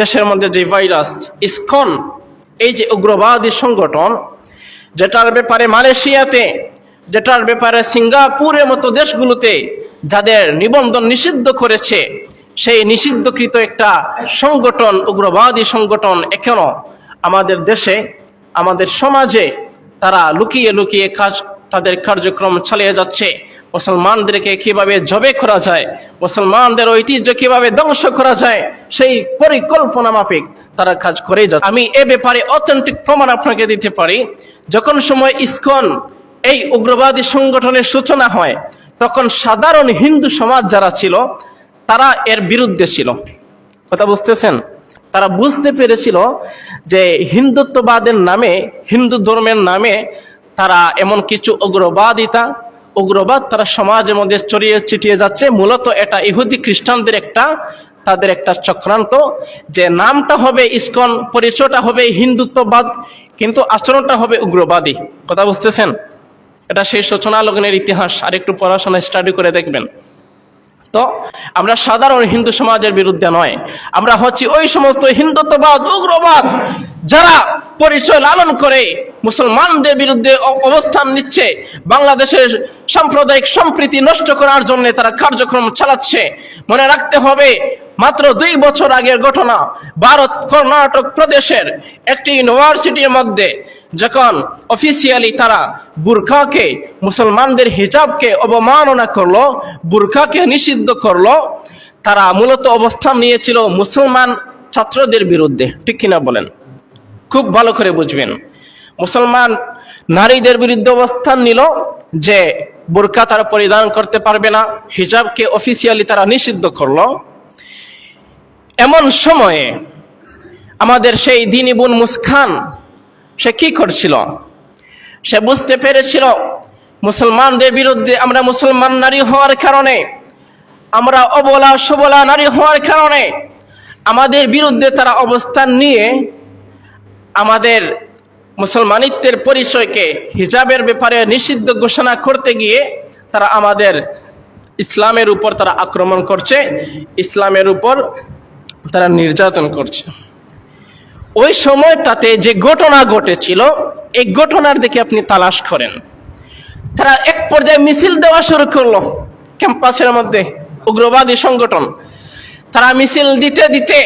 দেশের মধ্যে যে ভাইরাস, ইসকন, এই যে উগ্রবাদী সংগঠন, যেটার ব্যাপারে মালয়েশিয়াতে, যেটার ব্যাপারে সিঙ্গাপুরের মতো দেশগুলোতে যাদের নিবন্ধন নিষিদ্ধ করেছে, সেই নিষিদ্ধকৃত একটা সংগঠন, উগ্রবাদী সংগঠন এখনও আমাদের দেশে, আমাদের সমাজে তারা লুকিয়ে লুকিয়ে কাজ, তাদের কার্যক্রম চালিয়ে যাচ্ছে। মুসলমানদেরকে কীভাবে জবে করা যায়, মুসলমানদের ঐতিহ্য কীভাবে ধ্বংস করা যায়, সেই পরিকল্পনা মাফিক তারা কাজ করে যাচ্ছে। আমি এ ব্যাপারে অথেন্টিক প্রমাণ আপনাকে দিতে পারি, যখন সময় ইসকন এই উগ্রবাদী সংগঠনের সূচনা হয়, তখন সাধারণ হিন্দু সমাজ যারা ছিল, তারা এর বিরুদ্ধে ছিল। কথা বুঝতেছেন? তারা বুঝতে পেরেছিল যে হিন্দুত্ববাদের নামে, হিন্দু ধর্মের নামে তারা এমন কিছু উগ্রবাদিতা উগ্রবাদ তারা সমাজের মধ্যে ছড়িয়ে ছিটিয়ে যাচ্ছে। মূলত এটা ইহুদি খ্রিস্টানদের একটা, তাদের একটা চক্রান্ত যে নামটা হবে ইসকন, পরিচয়টা হবে হিন্দুত্ববাদ, কিন্তু আচরণটা হবে উগ্রবাদী। কথা বুঝতেছেন? এটা সেই সূচনা লগ্নের ইতিহাস। আর একটু পড়াশোনা স্টাডি করে দেখবেন। তো আমরা সাধারণ হিন্দু সমাজের বিরুদ্ধে নয়। আমরা হচ্ছি ওই সমস্ত হিন্দুত্ববাদ, উগ্রবাদ যারা পরিচয় লালন করে মুসলমানদের বিরুদ্ধে অবস্থান নিচ্ছে। বাংলাদেশের সাম্প্রদায়িক সম্প্রীতি নষ্ট করার জন্য তারা কার্যক্রম চালাচ্ছে। মনে রাখতে হবে, মাত্র দুই বছর আগের ঘটনা, ভারত কর্ণাটক প্রদেশের একটি ইউনিভার্সিটির মধ্যে, যখন অফিসিয়ালি তারা বুরখাকে, মুসলমানদের হিজাবকে অবমাননা করল, বুরখাকে নিষিদ্ধ করল, তারা মূলত অবস্থান নিয়েছিল মুসলমান ছাত্রদের বিরুদ্ধে। ঠিক কিনা বলেন? খুব ভালো করে বুঝবেন। মুসলমান নারীদের বিরুদ্ধে অবস্থান নিল যে বোরকা তারা পরিধান করতে পারবে না, হিজাবকে অফিসিয়ালি তারা নিষিদ্ধ করল। এমন সময়ে আমাদের সেই দিনী বোন মুস্কান সে কি করছিল? সে বুঝতে পেরেছিল, মুসলমানদের বিরুদ্ধে আমরা মুসলমান নারী হওয়ার কারণে, আমরা অবলা সবলা নারী হওয়ার কারণে আমাদের বিরুদ্ধে তারা অবস্থান নিয়ে আমাদের মুসলমানিত্বের পরিচয়কে হিজাবের ব্যাপারে নিষিদ্ধ ঘোষণা করতে গিয়ে তারা আমাদের ইসলামের উপর তারা আক্রমণ করছে, ইসলামের উপর তারা নির্যাতন করছে। ওই সময়টাতে যে ঘটনা ঘটেছিল, এই ঘটনার দিকে আপনি তালাশ করেন। তারা এক পর্যায়ে মিছিল দেওয়া শুরু করল, ক্যাম্পাসের মধ্যে উগ্রবাদী সংগঠন। তারা মিছিল দিতে দিতে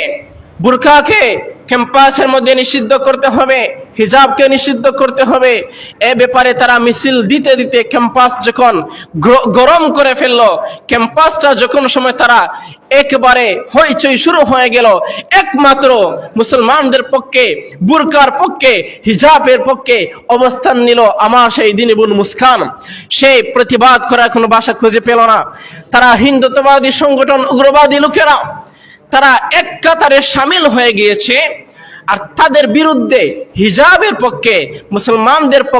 বুরকাকে ক্যাম্পাসের মধ্যে নিষিদ্ধ করতে হবে, হিজাবকে নিষিদ্ধ করতে হবে। এ ব্যাপারে তারা মিছিল দিতে দিতে ক্যাম্পাস যখন গ্র- গরম করে ফেলল, ক্যাম্পাসটা যখন সময় তারা একেবারে হইচই শুরু হয়ে গেল, একমাত্র মুসলমানদের পক্ষে, বুরকার পক্ষে, হিজাবের পক্ষে অবস্থান নিল আমার সেই দিন দিনিবুল মুস্কান। সেই প্রতিবাদ করার কোনো ভাষা খুঁজে পেল না। তারা হিন্দুত্ববাদী সংগঠন, উগ্রবাদী লোকেরা তারা এক কাতারে সামিল হয়ে গিয়েছে আর তাদের বিরুদ্ধে হিজাবের পক্ষে মুসলমানদের পক্ষে